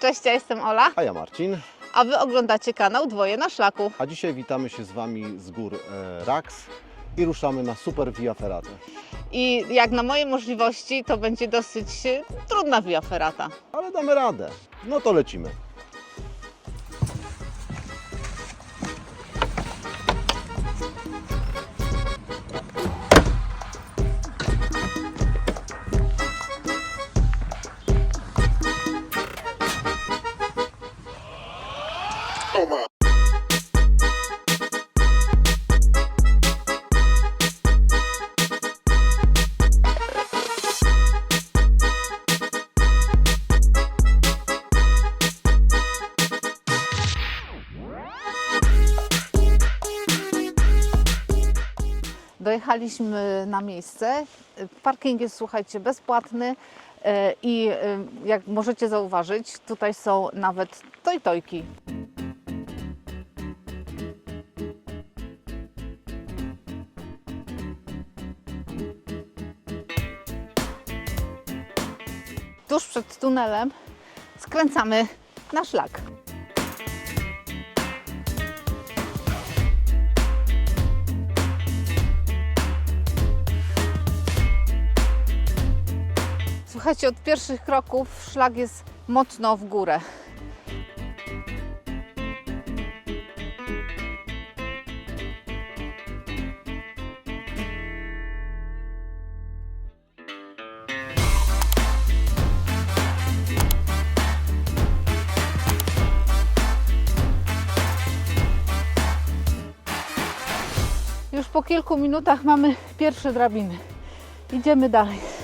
Cześć, ja jestem Ola, A ja Marcin, a Wy oglądacie kanał Dwoje na Szlaku. a dzisiaj witamy się z Wami z gór e, Rax i ruszamy na Super Via Ferrata. I jak na moje możliwości, to będzie dosyć e, trudna via ferrata. Ale damy radę. No to lecimy. Dojechaliśmy na miejsce. Parking jest, słuchajcie, bezpłatny e, i e, jak możecie zauważyć, tutaj są nawet tojtojki. Tuż przed tunelem skręcamy na szlak. Słuchajcie, od pierwszych kroków szlak jest mocno w górę. Już po kilku minutach mamy pierwsze drabiny. Idziemy dalej.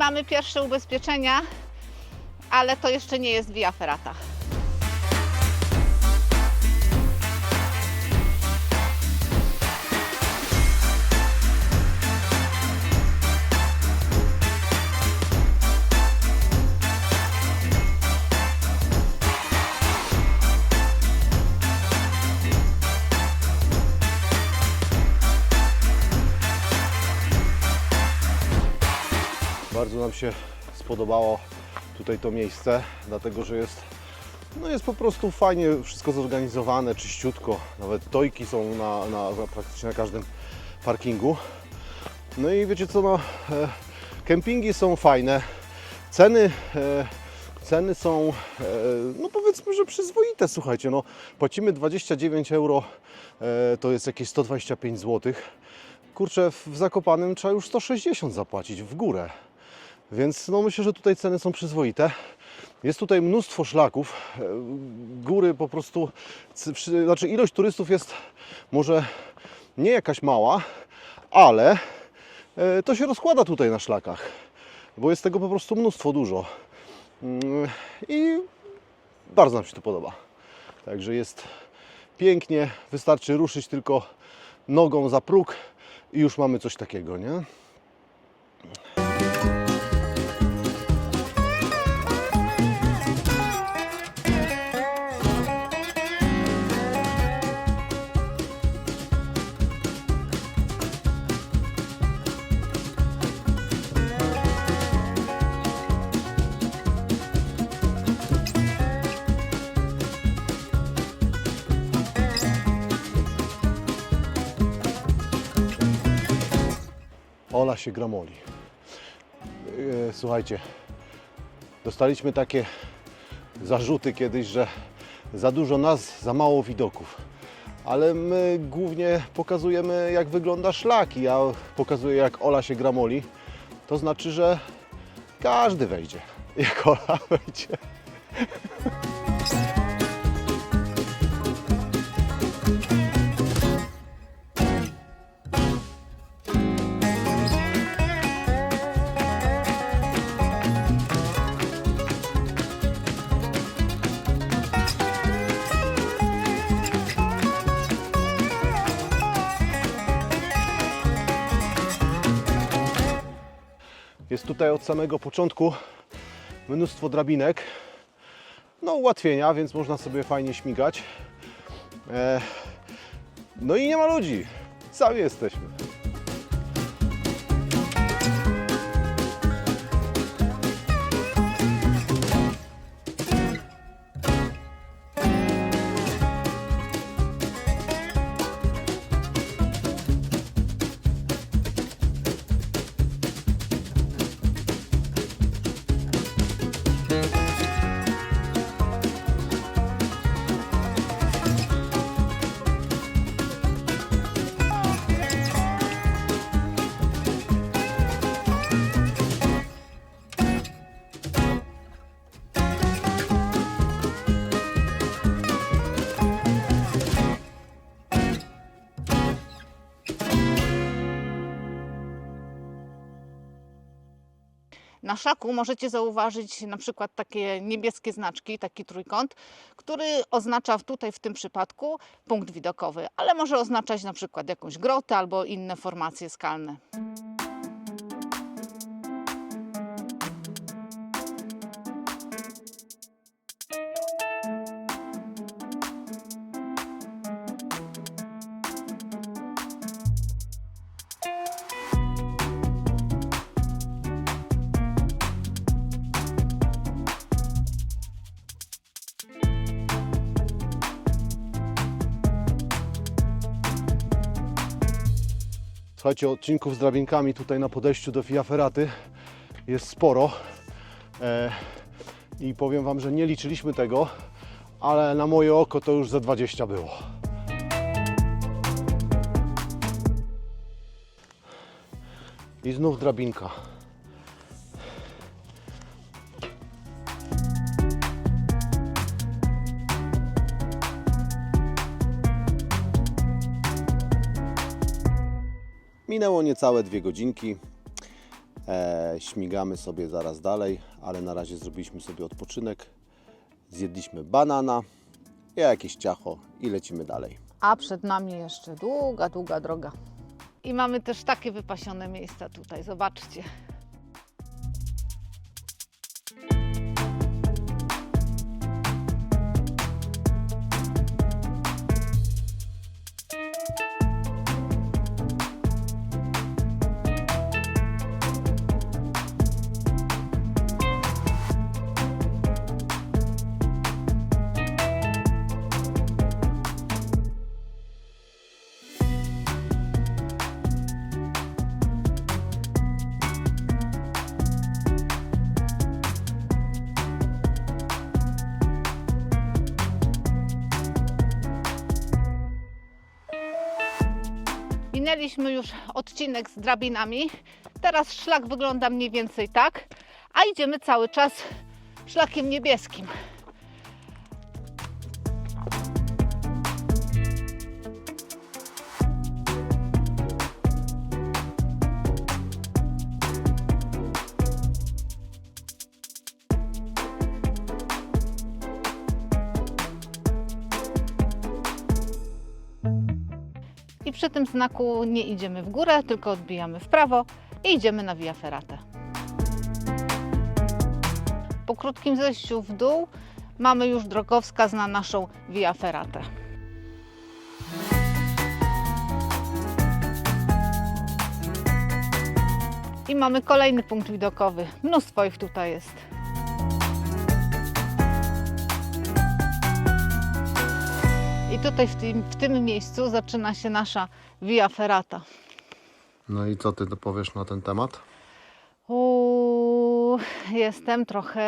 Mamy pierwsze ubezpieczenia, ale to jeszcze nie jest Via Ferrata. Się spodobało tutaj to miejsce, dlatego że jest, no jest po prostu fajnie wszystko zorganizowane, czyściutko. Nawet tojki są na, na, na praktycznie na każdym parkingu. No i wiecie co, no, e, kempingi są fajne, ceny, e, ceny są, e, no powiedzmy, że przyzwoite, słuchajcie, no płacimy 29 euro, e, to jest jakieś 125 zł. Kurczę, w Zakopanem trzeba już 160 zapłacić w górę. Więc no myślę, że tutaj ceny są przyzwoite. Jest tutaj mnóstwo szlaków. e, Góry po prostu, znaczy ilość turystów jest może nie jakaś mała, ale e, to się rozkłada tutaj na szlakach, bo jest tego po prostu mnóstwo, dużo. Mm, I bardzo nam się to podoba. Także jest pięknie, wystarczy ruszyć tylko nogą za próg i już mamy coś takiego, nie? Ola się gramoli. E, Słuchajcie, dostaliśmy takie zarzuty kiedyś, że za dużo nas, za mało widoków. Ale my głównie pokazujemy, jak wygląda szlak i ja pokazuję, jak Ola się gramoli. To znaczy, że każdy wejdzie, jak Ola wejdzie. Tutaj od samego początku mnóstwo drabinek. No ułatwienia, więc można sobie fajnie śmigać. E, no i nie ma ludzi. Sami jesteśmy. Na szaku możecie zauważyć na przykład takie niebieskie znaczki, taki trójkąt, który oznacza tutaj w tym przypadku punkt widokowy, ale może oznaczać na przykład jakąś grotę albo inne formacje skalne. Słuchajcie, odcinków z drabinkami tutaj na podejściu do Via Ferraty jest sporo. E, I powiem Wam, że nie liczyliśmy tego, ale na moje oko to już ze 20 było. I znów drabinka. Minęło niecałe dwie godzinki. E, śmigamy sobie zaraz dalej, ale na razie zrobiliśmy sobie odpoczynek. Zjedliśmy banana, ja jakieś ciacho i lecimy dalej. A przed nami jeszcze długa, długa droga. I mamy też takie wypasione miejsca tutaj, zobaczcie. Minęliśmy już odcinek z drabinami. Teraz szlak wygląda mniej więcej tak, a idziemy cały czas szlakiem niebieskim. Przy tym znaku nie idziemy w górę, tylko odbijamy w prawo i idziemy na Via Ferrata. Po krótkim zejściu w dół mamy już drogowskaz na naszą Via Ferrata. I mamy kolejny punkt widokowy. Mnóstwo ich tutaj jest. I tutaj w tym, w tym miejscu zaczyna się nasza Via Ferrata. No i co ty powiesz na ten temat? Uuu, jestem trochę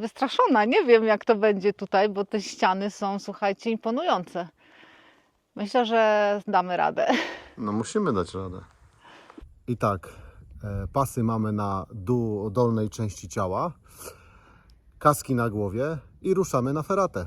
wystraszona. Nie wiem, jak to będzie tutaj, bo te ściany są, słuchajcie, imponujące. Myślę, że damy radę. No musimy dać radę. I tak, e, pasy mamy na dół dolnej części ciała, kaski na głowie i ruszamy na feratę.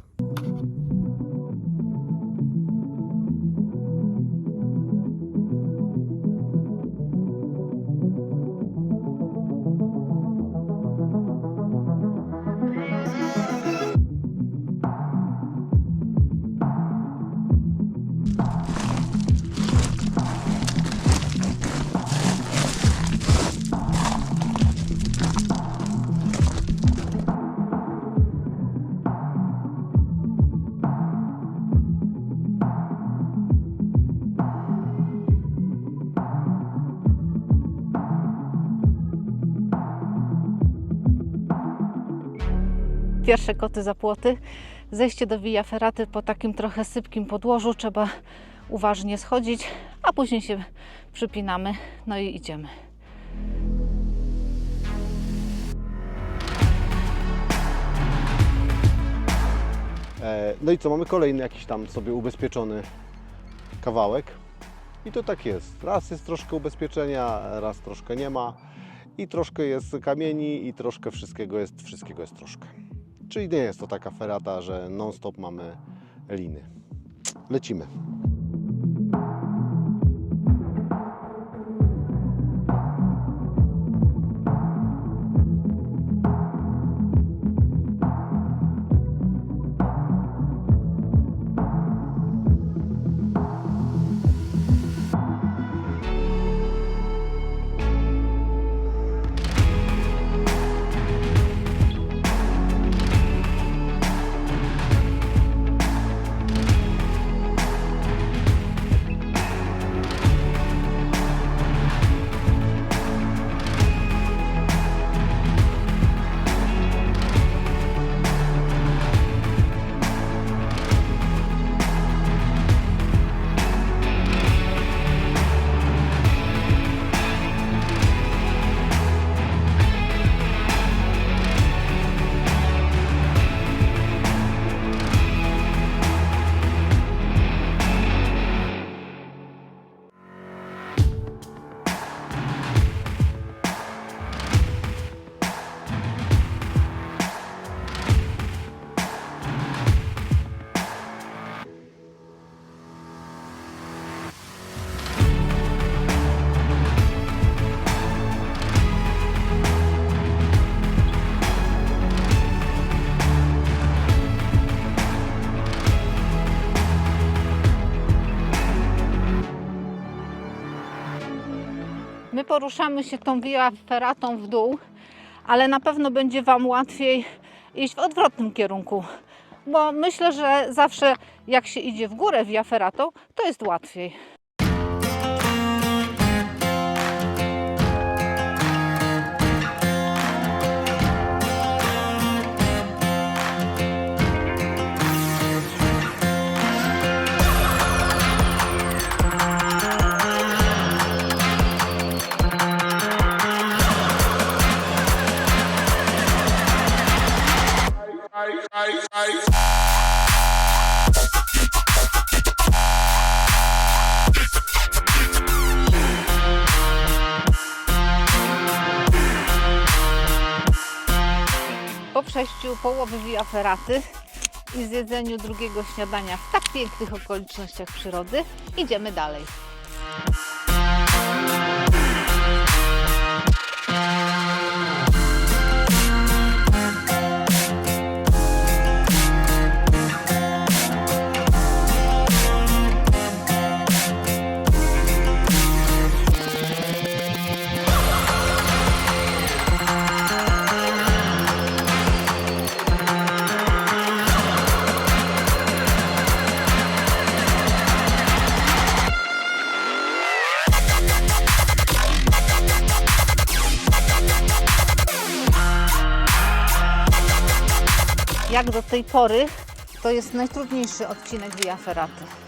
Pierwsze koty za płoty. Zejście do Via Ferraty po takim trochę sypkim podłożu. Trzeba uważnie schodzić, a później się przypinamy. No i idziemy. E, No i co, mamy kolejny jakiś tam sobie ubezpieczony kawałek. I to tak jest. Raz jest troszkę ubezpieczenia, raz troszkę nie ma. I troszkę jest kamieni i troszkę wszystkiego jest, wszystkiego jest troszkę. Czyli nie jest to taka ferata, że non-stop mamy liny. Lecimy. Poruszamy się tą Via Ferratą w dół, ale na pewno będzie Wam łatwiej iść w odwrotnym kierunku. Bo myślę, że zawsze jak się idzie w górę Via Ferratą, to jest łatwiej. Po przejściu połowy Via Ferraty i zjedzeniu drugiego śniadania w tak pięknych okolicznościach przyrody, idziemy dalej. Jak do tej pory, to jest najtrudniejszy odcinek Via Ferraty.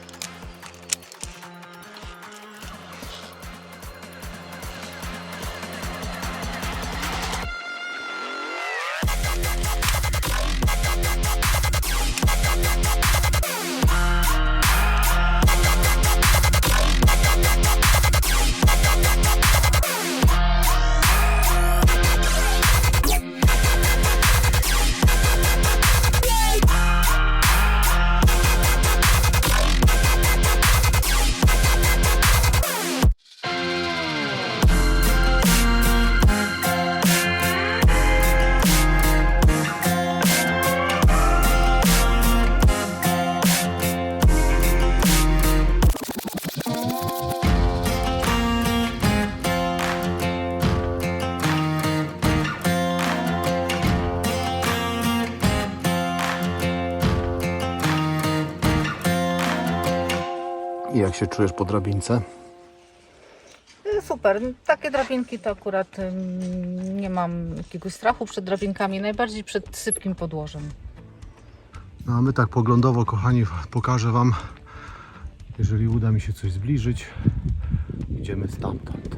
Się czujesz po drabince? super. Takie drabinki to akurat ym, nie mam jakiegoś strachu przed drabinkami, najbardziej przed sypkim podłożem. No a my tak poglądowo, kochani, pokażę Wam, jeżeli uda mi się coś zbliżyć, idziemy stamtąd.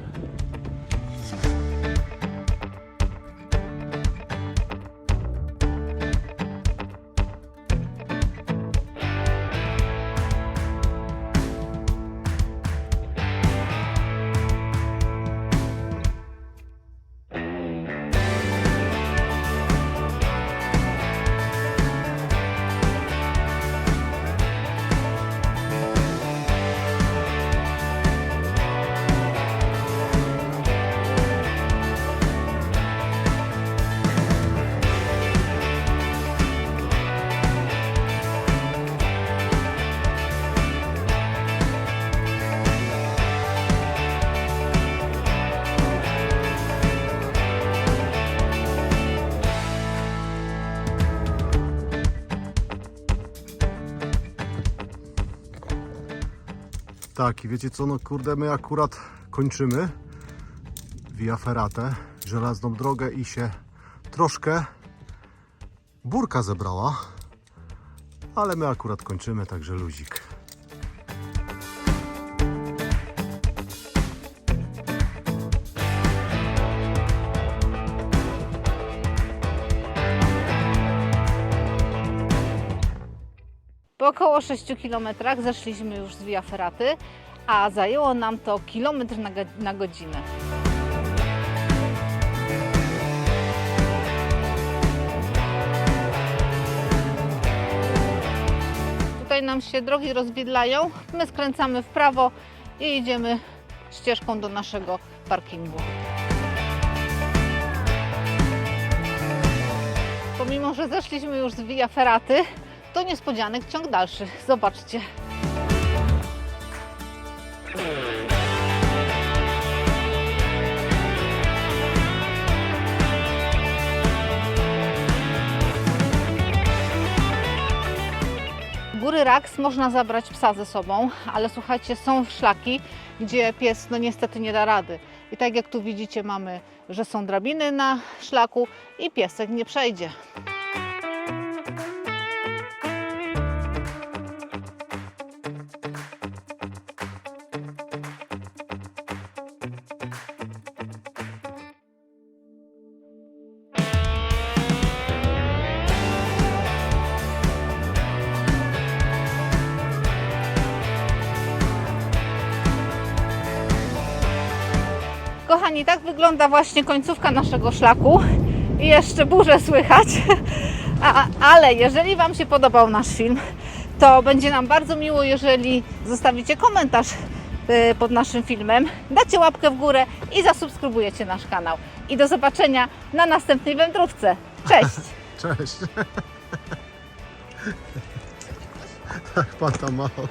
Tak, i wiecie co, no kurde, my akurat kończymy Via Ferrate, żelazną drogę i się troszkę burka zebrała, ale my akurat kończymy, także luzik. Około 6 km zeszliśmy już z Via Ferraty, a zajęło nam to kilometr na, na godzinę. Tutaj nam się drogi rozwidlają, my skręcamy w prawo i idziemy ścieżką do naszego parkingu. Pomimo, że zeszliśmy już z Via Ferraty, to niespodzianek ciąg dalszy. Zobaczcie. Góry Raks można zabrać psa ze sobą, ale słuchajcie, są szlaki, gdzie pies no niestety nie da rady. I tak jak tu widzicie, mamy, że są drabiny na szlaku i piesek nie przejdzie. Kochani, tak wygląda właśnie końcówka naszego szlaku. I jeszcze burzę słychać. A, ale jeżeli Wam się podobał nasz film, to będzie nam bardzo miło, jeżeli zostawicie komentarz y, pod naszym filmem, dacie łapkę w górę i zasubskrybujecie nasz kanał. I do zobaczenia na następnej wędrówce. Cześć! Cześć! tak pan machał.